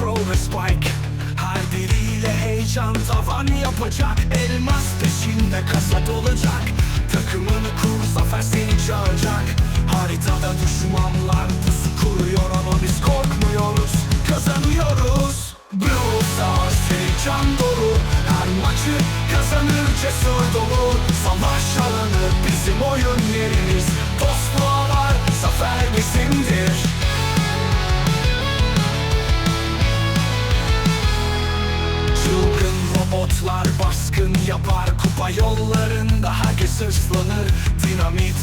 Crow ve Spike. Her biriyle heyecan tavan yapacak. Elmas peşinde kasa dolacak. Takımını kur zafer seni çağıracak. Haritada düşmanlar pusu kuruyor ama biz korkmuyoruz. Kazanıyoruz. Blue Stars heyecan dolu Her maçı kazanır cesur dolu. Savaş alanı bizim oyun yerimiz. Dostluğa var zafer bizimdir hırslanır Dinamit,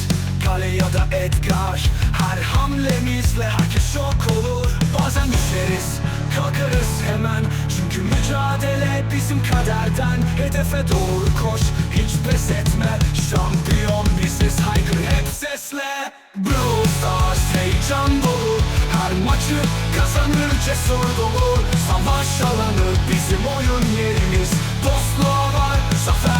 kale ya da Edgar. Her hamlemizle herkes şok olur. Bazen düşeriz, kalkarız hemen. Çünkü mücadele bizim kaderden. Hedefe doğru koş, hiç pes etme. Şampiyon biziz, haykır hep sesle. Blue Stars heyecan dolu. Her maçı kazanır cesur dolu. Savaş alanı bizim oyun yerimiz. Dostluğa var, zafer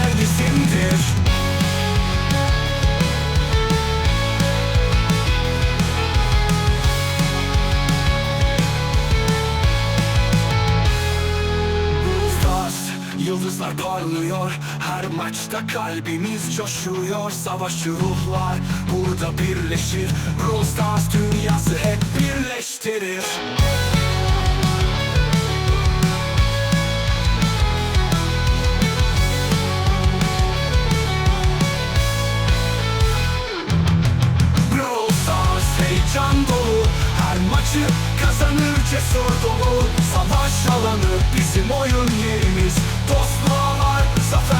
yıldızlar parlıyor. Her maçta kalbimiz coşuyor. Savaşçı ruhlar burada birleşir. Brawl dünyası hep birleştirir. Brawl Stars Her maçı cesur dolu Savaş alanı bizim oyun yerimiz. Dostluğa var zafer